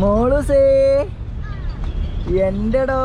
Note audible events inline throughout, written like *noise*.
മോളുസേ എന്റെടോ?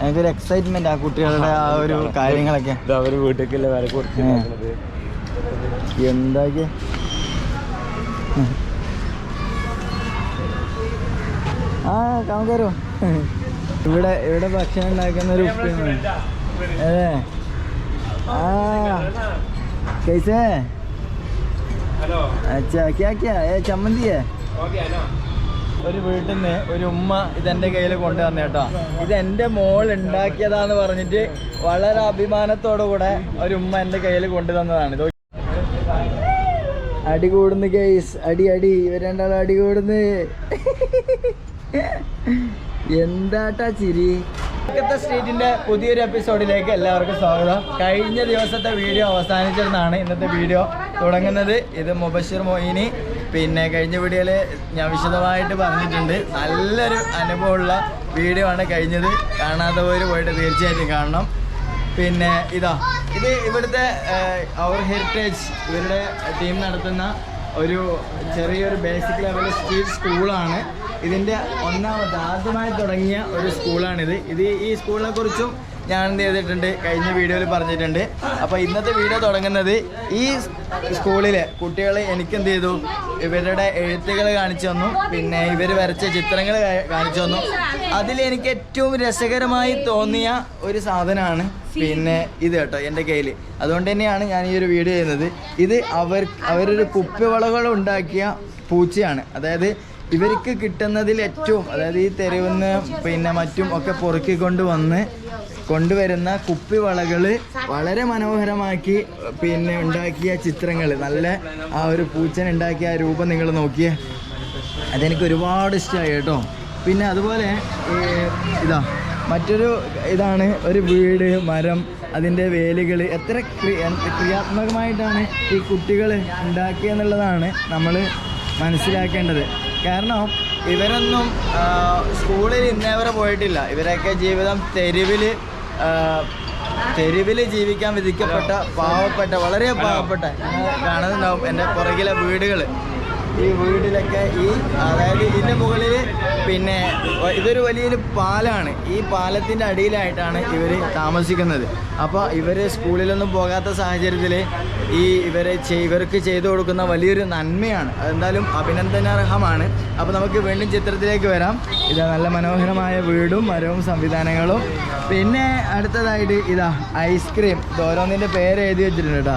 എനിക്കൊരു എക്സൈറ്റ്മെന്റ് ആ കുട്ടികളുടെ ആ ഒരു കാര്യങ്ങളൊക്കെ. അവർ വീട്ടിലെ ഉം. നോക്കണത്. എന്താക്കിയ ആ കാമക്കാരോ ഇവിടെ ഇവിടെ ഭക്ഷണം ഉണ്ടാക്കുന്ന ഒരു ഉപ്പിയാണ് അതെ. ആ. कैसे അച്ഛാ ക്യാ ഏ ചമ്മന്തിയെ? ഒരു വീട്ടിൽ നിന്ന് ഒരു ഉമ്മ ഇതെന്റെ കയ്യിൽ കൊണ്ടുവന്ന കേട്ടോ. ഇത് എന്റെ മോൾ ഉണ്ടാക്കിയതാന്ന് പറഞ്ഞിട്ട് വളരെ അഭിമാനത്തോടു കൂടെ ഒരു ഉമ്മ എന്റെ കയ്യിൽ കൊണ്ടുതന്നതാണ് ഇത് അടി കൂടുന്നു കേസ് അടി അടി. ഇവർ രണ്ടാളും അടി കൂടുന്നു. എന്താട്ടാ ചിരി? കൊൽക്കത്ത സ്ട്രീറ്റിന്റെ പുതിയൊരു എപ്പിസോഡിലേക്ക് എല്ലാവർക്കും സ്വാഗതം. കഴിഞ്ഞ ദിവസത്തെ വീഡിയോ അവസാനിച്ചിരുന്നാണ് ഇന്നത്തെ വീഡിയോ. തുടങ്ങുന്നത് ഇത് മുബഷിർ മൊയിനി. പിന്നെ കഴിഞ്ഞ വീഡിയോയിൽ ഞാൻ വിശദമായിട്ട് പറഞ്ഞിട്ടുണ്ട്. നല്ലൊരു അനുഭവമുള്ള വീഡിയോ ആണ് കഴിഞ്ഞത്. കാണാത്തവർ പോയിട്ട് തീർച്ചയായിട്ടും കാണണം. പിന്നെ ഇതാ ഇത് ഇവിടുത്തെ അവർ ഹെറിറ്റേജ് ഇവരുടെ ടീം നടത്തുന്ന ഒരു ചെറിയൊരു ബേസിക് ലെവൽ സ്ട്രീറ്റ് സ്കൂളാണ് ഇതിന്റെ ഒന്നാമത്തെ ആദ്യമായി തുടങ്ങിയ ഒരു സ്കൂളാണിത് ഇത് ഈ സ്കൂളിനെ കുറിച്ചും ഞാൻ എന്ത് ചെയ്തിട്ടുണ്ട് കഴിഞ്ഞ വീഡിയോയിൽ പറഞ്ഞിട്ടുണ്ട്. അപ്പോൾ ഇന്നത്തെ വീഡിയോ തുടങ്ങുന്നത് ഈ സ്കൂളിലെ കുട്ടികൾ എനിക്ക് എന്ത് ചെയ്തു ഇവരുടെ എഴുത്തുകൾ കാണിച്ചു തന്നു. പിന്നെ ഇവർ വരച്ച ചിത്രങ്ങൾ കാണിച്ചു തന്നു. അതിൽ എനിക്ക് ഏറ്റവും രസകരമായി തോന്നിയ ഒരു സാധനമാണ് പിന്നെ ഇത് കേട്ടോ എന്റെ കയ്യിൽ അതുകൊണ്ട് തന്നെയാണ് ഞാൻ ഈ ഒരു വീഡിയോ ചെയ്യുന്നത്. ഇത് അവർ അവരൊരു കുപ്പിവളകൾ ഉണ്ടാക്കിയ പൂച്ചയാണ്. അതായത് ഇവർക്ക് കിട്ടുന്നതിൽ ഏറ്റവും അതായത് ഈ തെരുവുന്ന് പിന്നെ മറ്റും ഒക്കെ പൊറുക്കി വന്ന് കൊണ്ടുവരുന്ന കുപ്പി വളകൾ വളരെ മനോഹരമാക്കി പിന്നെ ഉണ്ടാക്കിയ ചിത്രങ്ങൾ നല്ല ആ ഒരു പൂച്ചൻ ഉണ്ടാക്കിയ ആ രൂപം നിങ്ങൾ നോക്കിയേ. അതെനിക്ക് ഒരുപാട് ഇഷ്ടമായി കേട്ടോ. പിന്നെ അതുപോലെ ഇതാ മറ്റൊരു ഇതാണ് ഒരു വീട് മരം അതിന്റെ വേലുകൾ എത്ര ക്രിയ ക്രിയാത്മകമായിട്ടാണ് ഈ കുട്ടികൾ ഉണ്ടാക്കിയെന്നുള്ളതാണ് നമ്മൾ മനസ്സിലാക്കേണ്ടത്. കാരണം ഇവരൊന്നും സ്കൂളിൽ ഇന്നേവരെ പോയിട്ടില്ല. ഇവരൊക്കെ ജീവിതം തെരുവിൽ തെരുവിൽ ജീവിക്കാൻ വിധിക്കപ്പെട്ട പാവപ്പെട്ട വളരെ പാവപ്പെട്ട കാണുന്നുണ്ടാവും എന്റെ പുറകിലെ വീടുകൾ ഈ വീട്ടിലൊക്കെ ഈ അതായത് ഇതിന്റെ മുകളിൽ പിന്നെ ഇതൊരു വലിയൊരു പാലാണ്. ഈ പാലത്തിന്റെ അടിയിലായിട്ടാണ് ഇവർ താമസിക്കുന്നത്. അപ്പോൾ ഇവർ സ്കൂളിലൊന്നും പോകാത്ത സാഹചര്യത്തിൽ ഈ ഇവരെ ഇവർക്ക് ചെയ്തു കൊടുക്കുന്ന വലിയൊരു നന്മയാണ്. അതെന്തായാലും അഭിനന്ദനാർഹമാണ്. അപ്പോൾ നമുക്ക് വീണ്ടും ചിത്രത്തിലേക്ക് വരാം. ഇതാ നല്ല മനോഹരമായ വീടും മരവും സംവിധാനങ്ങളും. പിന്നെ അടുത്തതായിട്ട് ഇതാ ഐസ്ക്രീം ഇത് ഓരോന്നിന്റെ പേര് എഴുതി വെച്ചിട്ടുണ്ട് കേട്ടോ.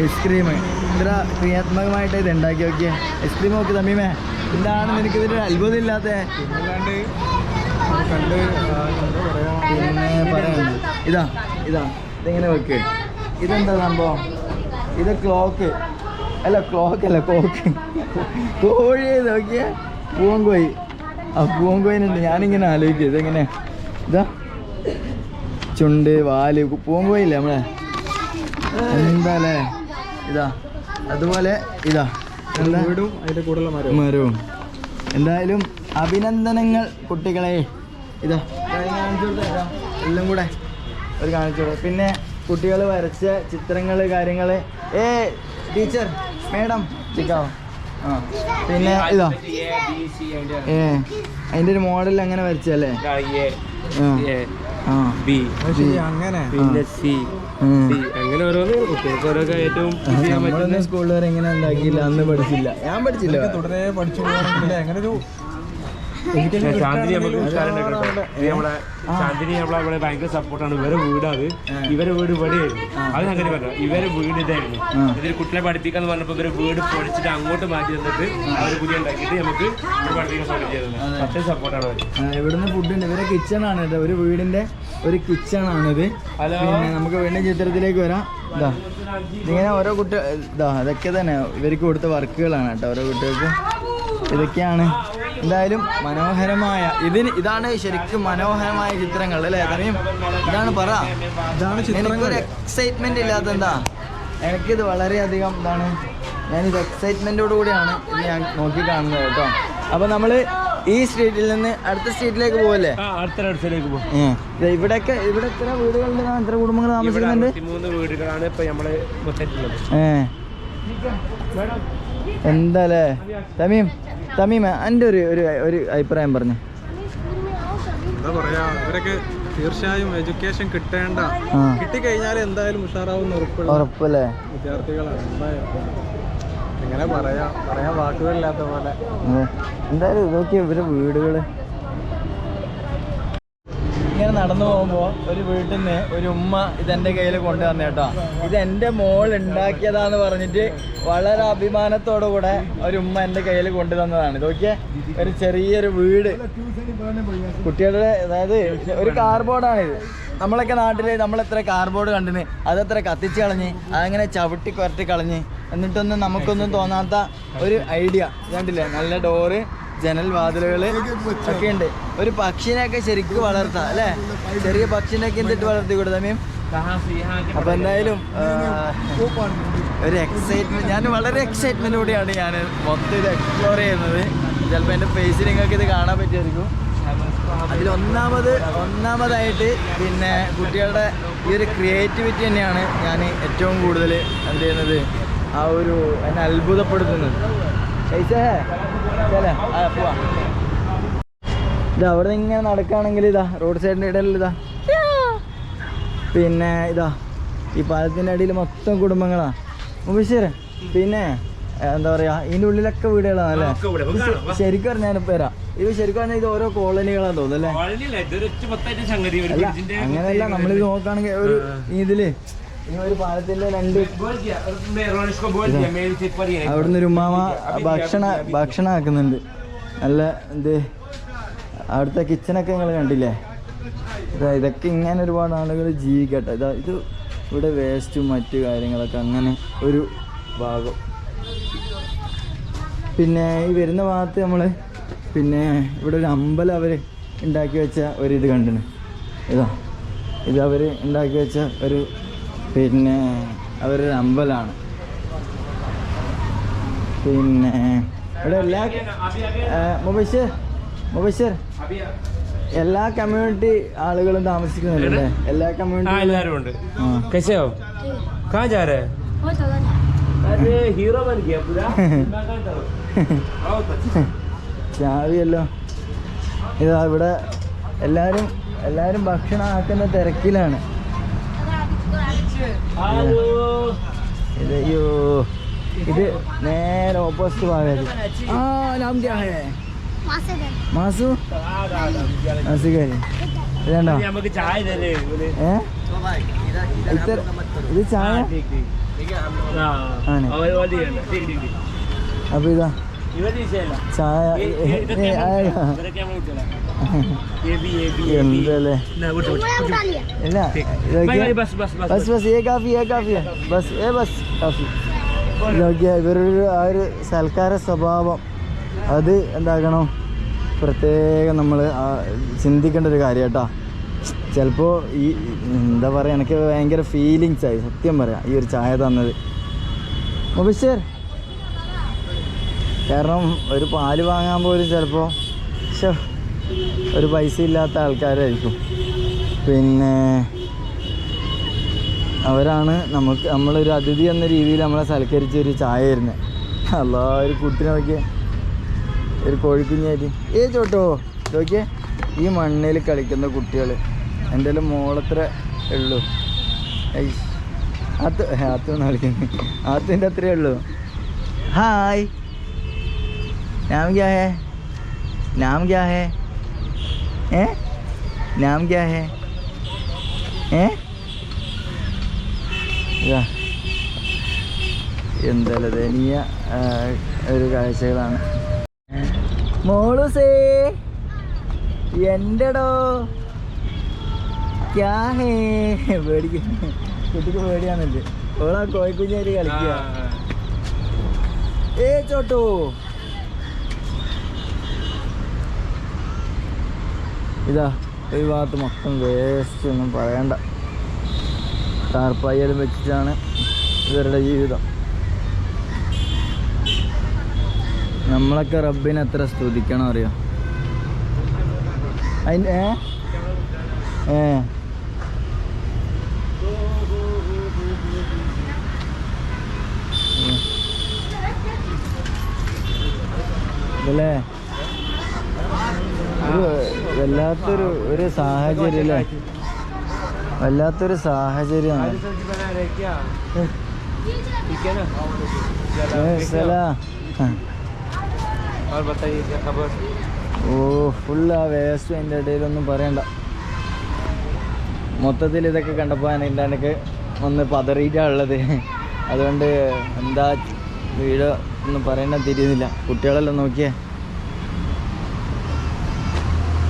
ഐസ്ക്രീം ഇത്ര ക്രിയാത്മകമായിട്ട് ഇത് ഉണ്ടാക്കി നോക്കിയേ. ഐസ്ക്രീം നോക്കി തമ്മീമേ എന്താണ് നിനക്ക് ഇതിന്റെ അത്ഭുതം ഇല്ലാത്ത? കണ്ട് പിന്നെ പറയാനുണ്ട് ഇതാ ഇതാ ഇതിങ്ങനെ വെക്ക്. ഇതെന്താ സംഭവം? ഇത് ക്ലോക്ക് അല്ല ക്ലോക്ക് അല്ല കോക്ക് കോഴി നോക്കിയ പൂവങ്കോയി ആ പൂവങ്കോയിനുണ്ട് ഞാനിങ്ങനെ ആലോചിക്കും ഇതെങ്ങനെ? ഇതാ. ചുണ്ട് വാൽ പൂവങ്കോയില്ലേ നമ്മളെ? എന്താല്ലേ ഇതാ. അതുപോലെ ഇതാ. എന്താ? വീടും അതിന്റെ കൂടെയുള്ള മരം മരവും. എന്തായാലും അഭിനന്ദനങ്ങൾ കുട്ടികളെ. ഇതാ. എല്ലാം കൂടെ ഒരു കാണിച്ചു കൊടുക്കാം. പിന്നെ കുട്ടികൾ വരച്ച ചിത്രങ്ങൾ കാര്യങ്ങൾ ഏ ടീച്ചർ മേഡം ചിക്കാവോ? ആ പിന്നെ ഇതാ. ഏ അതിന്റെ ഒരു മോഡൽ അങ്ങനെ വരച്ചല്ലേ. അങ്ങനെ. പിന്നെ സി. അങ്ങനെ ഓരോന്ന് കുട്ടികൾക്ക് ഏറ്റവും നമ്മളൊന്നും സ്കൂളിൽ വരെ ഇങ്ങനെ ഉണ്ടാക്കിയില്ല അന്ന് പഠിച്ചില്ല. ഞാൻ പഠിച്ചില്ല. തുടരെ പഠിച്ചു അങ്ങനെ ഒരു ശാന്തിനി നമുക്ക് നമ്മളെ ശാന്തിനി നമ്മളെ ഇവിടെ ഭയങ്കര സപ്പോർട്ടാണ് ഇവരെ വീടാണ്. ഇവരെ വീട് ഇവിടെയായിരുന്നു അത് അങ്ങനെ പറഞ്ഞു? ഇവരെ വീട് ഇതായിരുന്നു. ഇതിൽ കുട്ടികളെ പഠിപ്പിക്കാന്ന് പറഞ്ഞപ്പോ ഇവർ വീട് പൊളിച്ചിട്ട് അങ്ങോട്ട് മാറ്റി തന്നിട്ട് അവർ പുതിയ ഉണ്ടാക്കിയിട്ട് നമുക്ക് പഠിപ്പിക്കാൻ സൗകര്യം ചെയ്തത് സപ്പോർട്ടാണ് ഇവിടുന്ന് ഫുഡ് ഉണ്ട്. ഇവരെ കിച്ചൺ ആണ് ഇത്. ഒരു വീടിന്റെ ഒരു കിച്ചൺ ആണിത്. പിന്നെ നമുക്ക് വീണ്ടും ചിത്രത്തിലേക്ക് വരാം. ഇതാ ഇങ്ങനെ ഓരോ കുട്ടി ഇതാ അതൊക്കെ തന്നെ. ഇവർക്ക് കൊടുത്ത വർക്കുകളാണ് കേട്ടോ ഓരോ കുട്ടികൾക്ക്. ഇതൊക്കെയാണ്. എന്തായാലും മനോഹരമായ ഇതിന് ഇതാണ് ശരിക്കും മനോഹരമായ ചിത്രങ്ങൾ അല്ലേ തമിയും ഇതാണ് പറ. ഇതാണ് എനിക്കൊരു എക്സൈറ്റ്മെന്റ് ഇല്ലാത്ത എന്താ? എനിക്കിത് വളരെയധികം ഇതാണ്. ഞാനിത് എക്സൈറ്റ്മെന്റോടു കൂടിയാണ് ഇത് ഞാൻ നോക്കി കാണുന്നത് കേട്ടോ. അപ്പൊ നമ്മൾ ഈ സ്ട്രീറ്റിൽ നിന്ന് അടുത്ത സ്ട്രീറ്റിലേക്ക് പോവല്ലേ? അടുത്ത അടുത്തേക്ക് പോകും ഇവിടെയൊക്കെ ഇവിടെ എത്ര വീടുകളുണ്ട്? എത്ര കുടുംബങ്ങൾ താമസിക്കുന്നുണ്ട്? വീടുകളാണ് ഇപ്പൊ നമ്മൾ മൊത്തമായിട്ടുള്ളത് ഏ. എന്താല്ലേ തമീം തമീം എന്റെ ഒരു ഒരു ഒരു അഭിപ്രായം പറഞ്ഞു. എന്താ പറയാ ഇവരൊക്കെ തീർച്ചയായും എഡ്യൂക്കേഷൻ കിട്ടേണ്ട കിട്ടി കിട്ടിക്കഴിഞ്ഞാൽ എന്തായാലും ഉഷാറാവുന്ന ഉറപ്പുള്ള ഉറപ്പല്ലേ? വിദ്യാർത്ഥികളാണ്. എന്തായാലും എങ്ങനെ പറയാ പറയാൻ വാക്കുകളില്ലാത്ത പോലെ. എന്തായാലും ഇതൊക്കെ ഇവരെ വീടുകൾ. ഇങ്ങനെ നടന്നു പോകുമ്പോൾ ഒരു വീട്ടിൽ നിന്ന് ഒരു ഉമ്മ ഇതെന്റെ കയ്യിൽ കൊണ്ടുവന്ന കേട്ടോ. ഇത് എന്റെ മോൾ ഉണ്ടാക്കിയതാന്ന് പറഞ്ഞിട്ട് വളരെ അഭിമാനത്തോടു കൂടെ ഒരു ഉമ്മ എന്റെ കയ്യിൽ കൊണ്ടുതന്നതാണ്. ഇതൊക്കെ ഒരു ചെറിയൊരു വീട്. കുട്ടികളുടെ അതായത് ഒരു കാർബോർഡാണ് ഇത് നമ്മളൊക്കെ നാട്ടിൽ നമ്മൾ എത്ര കാർബോർഡ് കണ്ടിന് അതെത്ര കത്തിച്ച് കളഞ്ഞ് അതങ്ങനെ ചവിട്ടി കുരട്ടി കളഞ്ഞ് എന്നിട്ടൊന്നും നമുക്കൊന്നും തോന്നാത്ത ഒരു ഐഡിയ. കണ്ടില്ലേ? നല്ല ഡോറ് ജനൽ വാതിലുകൾ ഒക്കെ ഉണ്ട് ഒരു പക്ഷിനെയൊക്കെ ശരിക്കും വളർത്താം അല്ലേ? ചെറിയ പക്ഷിനെയൊക്കെ എന്തിട്ട് വളർത്തി കൊടുത്താൽ മീൻ? അപ്പൊ എന്തായാലും ഒരു എക്സൈറ്റ്മെന്റ് ഞാൻ വളരെ എക്സൈറ്റ്മെന്റോടെയാണ് ഞാൻ മൊത്തം ഇത് എക്സ്പ്ലോർ ചെയ്യുന്നത്. ചിലപ്പോൾ എന്റെ ഫേസിൽ നിങ്ങൾക്ക് ഇത് കാണാൻ പറ്റുമായിരിക്കും. അതിൽ ഒന്നാമത് ഒന്നാമതായിട്ട് പിന്നെ കുട്ടികളുടെ ഈ ഒരു ക്രിയേറ്റിവിറ്റി തന്നെയാണ് ഞാൻ ഏറ്റവും കൂടുതൽ എന്ത് ചെയ്യുന്നത്? ആ ഒരു എന്നെ അത്ഭുതപ്പെടുത്തുന്നത്. ശൈസേ ചേലേ പോവാ. ഇതാ അവിടെ നിന്ന് ഇങ്ങനെ നടക്കുകയാണെങ്കിൽ ഇതാ റോഡ് സൈഡിന്റെ ഇടയിൽ ഇതാ. പിന്നെ ഇതാ ഈ പാലത്തിന്റെ അടിയിൽ മൊത്തം കുടുംബങ്ങളാ. മുബീഷ് പിന്നെ എന്താ പറയാ ഇതിന്റെ ഉള്ളിലൊക്കെ വീടുകളാണ് അല്ലേ. ശരിക്കും പറഞ്ഞാൽ പേരാ ഇത് ശരിക്കും പറഞ്ഞാൽ ഇത് ഓരോ കോളനികളാന്ന് തോന്നുന്നു അല്ല? അങ്ങനെയല്ല നമ്മളിത് നോക്കുകയാണെങ്കിൽ ഒരു ഇതിൽ അവിടുന്ന് ഒരു ഉമ്മാമ ഭക്ഷണ ഭക്ഷണം ആക്കുന്നുണ്ട് നല്ല എന്ത് അവിടുത്തെ കിച്ചണൊക്കെ നിങ്ങൾ കണ്ടില്ലേ? ഇതാ ഇതൊക്കെ ഇങ്ങനെ ഒരുപാട് ആളുകൾ ജീവിക്കട്ടെ. ഇതാ ഇത് ഇവിടെ വേസ്റ്റും മറ്റു കാര്യങ്ങളൊക്കെ അങ്ങനെ ഒരു ഭാഗം. പിന്നെ ഈ വരുന്ന ഭാഗത്ത് നമ്മൾ പിന്നെ ഇവിടെ ഒരു അമ്പലം അവർ ഉണ്ടാക്കി വെച്ച ഒരു ഇത് കണ്ടിന്. ഇതാ ഇത് അവർ ഉണ്ടാക്കി വെച്ച ഒരു പിന്നെ അവരൊരു അമ്പലമാണ് പിന്നെ ഇവിടെ എല്ലാ മുബശ്ശർ മുബശ്ശർ എല്ലാ കമ്മ്യൂണിറ്റി ആളുകളും താമസിക്കുന്നുണ്ട് അല്ലേ എല്ലാ കമ്മ്യൂണിറ്റി എല്ലാവരും ഉണ്ട്. ഹീറോ *laughs* ചാവിയല്ലോ. ഇതാ ഇവിടെ എല്ലാരും എല്ലാരും ഭക്ഷണം ആക്കുന്ന തിരക്കിലാണ്. ഹലോ. ഇത് അയ്യോ. ഇത് നേരെ ഓപ്പോസിറ്റ് ഭാഗത്ത്. ആ നാം ക്യാ ഹേ. മാസു? മാസുകാരി ഇതുണ്ടോ ഏ? ഇത്ര ഇത് ചായ? ആണ്. അപ്പൊ ഇതാ. ചായ *laughs* bus bus bus bus coffee ഇവരൊരു ആ ഒരു സൽക്കാര സ്വഭാവം. അത് എന്താക്കണം പ്രത്യേകം നമ്മൾ ചിന്തിക്കേണ്ട ഒരു കാര്യം കേട്ടോ ചിലപ്പോൾ ഈ എന്താ പറയുക എനിക്ക് ഭയങ്കര ഫീലിങ്സ് ആയി. സത്യം പറയാം ഈ ഒരു ചായ തന്നത്. മുബിഷർ കാരണം ഒരു പാൽ വാങ്ങാൻ പോലും ചിലപ്പോൾ പക്ഷേ ഒരു പൈസ ഇല്ലാത്ത ആൾക്കാരായിരിക്കും. പിന്നെ അവരാണ് നമുക്ക് നമ്മളൊരു അതിഥി എന്ന രീതിയിൽ നമ്മളെ സൽക്കരിച്ച ഒരു ചായ തരുന്നത് അല്ലാ ഒരു കുട്ടിനെ നോക്കിയേ. ഒരു കോഴിക്കുഞ്ഞായിട്ട്. ഏ ചോട്ടോ നോക്കിയേ. ഈ മണ്ണിൽ കളിക്കുന്ന കുട്ടികൾ എന്റെ മോളത്ര ഉള്ളൂ. ഐ ആത്ത് ആത്തുമാണ് കളിക്കുന്നത് ആത്തിന്റെ അത്രേ ഉള്ളൂ. ഹായ്. ഞാൻ ഗ്യാഹേ ഞാൻ ഗ്യാഹേ हैं नाम क्या है हैं ഇതാ എന്തായാലും ദയനീയ ആ, ഒരു കാഴ്ചകളാണ് മോളുസേ എന്റെടോ ക്യാ ഹേ പേടിക്ക കുട്ടിക്ക് പേടിയാണല്ലേ ഓളാ കോഴിക്കുഞ്ഞായിട്ട് കളിക്കുക ഏ ചോട്ടു ഇതാ ഈ ഭാഗത്ത് മൊത്തം വേസ്റ്റ് ഒന്നും പറയണ്ട. ടാർപ്പായാലും വെച്ചിട്ടാണ് ഇവരുടെ ജീവിതം. നമ്മളൊക്കെ റബ്ബിനെ എത്ര സ്തുതിക്കണം അറിയാം? അതിന് ഏ? ഏ. ഒരു വല്ലാത്തൊരു ഒരു സാഹചര്യം അല്ലേ വല്ലാത്തൊരു സാഹചര്യമാണ്. ഓ ഫുൾ ആ വേസ്റ്റ് എന്റെ ഇടയിലൊന്നും പറയണ്ട. മൊത്തത്തിൽ ഇതൊക്കെ കണ്ടപ്പോൾ എന്റെ എനിക്ക് ഒന്ന് പതറിയിട്ടാണ് ഉള്ളത്. അതുകൊണ്ട് എന്താ വീട് ഒന്നും പറയണ്ട തിരിയുന്നില്ല. കുട്ടികളെല്ലാം നോക്കിയേ.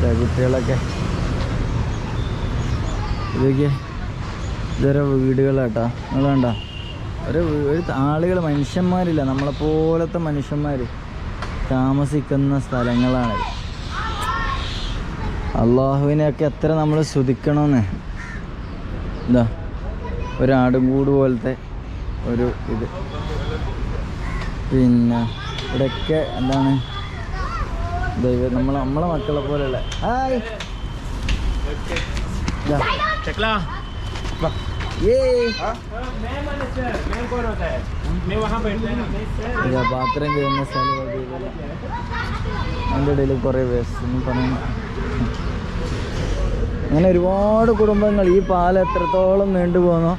കുട്ടികളൊക്കെ. ഇതൊക്കെ ഇതൊരു വീടുകളാട്ടാ. കണ്ട? ഒരു ഒരു ആളുകൾ മനുഷ്യന്മാരില്ല. നമ്മളെപ്പോലത്തെ മനുഷ്യന്മാർ താമസിക്കുന്ന സ്ഥലങ്ങളാണ് അള്ളാഹുവിനെയൊക്കെ എത്ര നമ്മൾ സ്തുതിക്കണമെന്ന് എന്താ ഒരു ആടുംകൂട് പോലത്തെ ഒരു ഇത്. പിന്നെ ഇവിടെയൊക്കെ എന്താണ്? ദൈവം നമ്മൾ നമ്മളെ മക്കളെ പോലെയുള്ള ഹായ്. പാത്രം ചെയ്യുന്ന സ്ഥലം അതിന്റെ ഇടയിൽ കുറേ വേസ്റ്റ് പറയുന്നു അങ്ങനെ ഒരുപാട് കുടുംബങ്ങൾ ഈ പാൽ എത്രത്തോളം നീണ്ടു പോകുന്നോ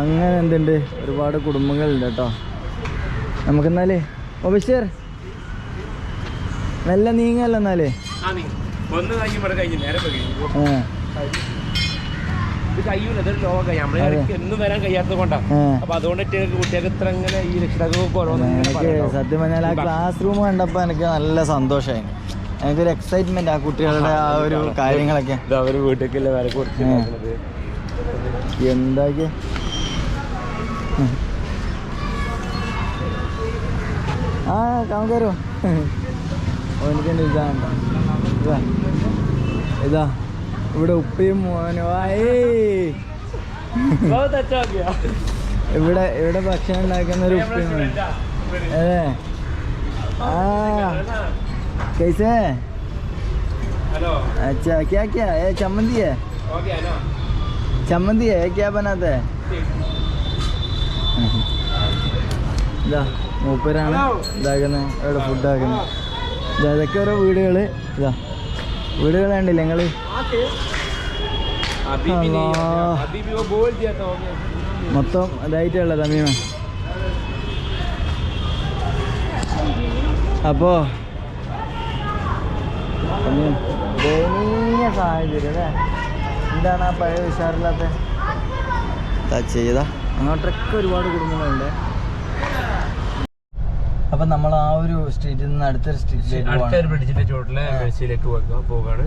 അങ്ങനെ എന്തുണ്ട്? ഒരുപാട് കുടുംബങ്ങളുണ്ട് കേട്ടോ. നമുക്കെന്നാലേ ഓ ബഷീർ നല്ല നീങ്ങല്ല എന്നാലേ? ആ നീ ഒന്ന് കൈ ഇവിടെ കഴിഞ്ഞു നേരെ പോയി കഴിഞ്ഞു. ആ. ഇത് കഴിയൂല ഇതൊരു ലോകം നമ്മളെ അതെ. ഇടയ്ക്ക് എന്നും വരാൻ കഴിയാത്തത് കൊണ്ടാ. ആ. അപ്പൊ അതുകൊണ്ട് കുട്ടികൾക്ക് കുട്ടികൾക്ക് ഇത്ര ഇങ്ങനെ ഈ രക്ഷിതാക്കൾക്ക് ഓരോന്ന് ഇങ്ങനെ എനിക്ക് പറയണ്ടാവും. സത്യം പറഞ്ഞാൽ ആ ക്ലാസ് റൂം കണ്ടപ്പോ എനിക്ക് നല്ല സന്തോഷമായി. എനിക്കൊരു എക്സൈറ്റ്മെന്റ് ആ കുട്ടികളുടെ ആ ഒരു കാര്യങ്ങളൊക്കെ. അവർ വീട്ടിലേക്കല്ലേ. എന്താക്കി? ആ കാം കയറോ ഓ എനിക്കെൻ്റെ ഇതാണ്ട ഇതാ ഇതാ ഇവിടെ ഉപ്പയും മോനും ആയേ बहुत अच्छा हो गया ഇവിടെ ഇവിടെ ഭക്ഷണം ഉണ്ടാക്കുന്ന ഒരു ഉപ്പയും മോനും അതെ ആ कैसे हेलो अच्छा क्या क्या है चम्मंदी है हो गया ना चम्मंदी है क्या बनाता है ഇതാ മൂപ്പരാണ് ഇതാക്കുന്നത് ഇവിടെ ഫുഡ് ആക്കുന്നത് ഇതാ ഇതൊക്കെ ഓരോ വീടുകൾ ഇതാ വീടുകൾ കണ്ടില്ല ഞങ്ങൾ മൊത്തം ഇതായിട്ടുള്ള തമീമ അപ്പോ ദയനീയ സാഹചര്യം അല്ലേ? എന്താണ് ആ പഴയ ഉഷാറില്ലാത്ത ചെയ്ത. അങ്ങോട്ടൊക്കെ ഒരുപാട് കുടുംബങ്ങളുണ്ട്. അപ്പൊ നമ്മൾ ആ ഒരു സ്ട്രീറ്റിൽ നിന്ന് അടുത്തൊരു സ്ട്രീറ്റിലേക്ക് അടുത്ത ഒരു ബ്രിഡ്ജിന്റെ ചോട്ടിലെ മെഴ്സിയിലേക്ക് പോകാണ്.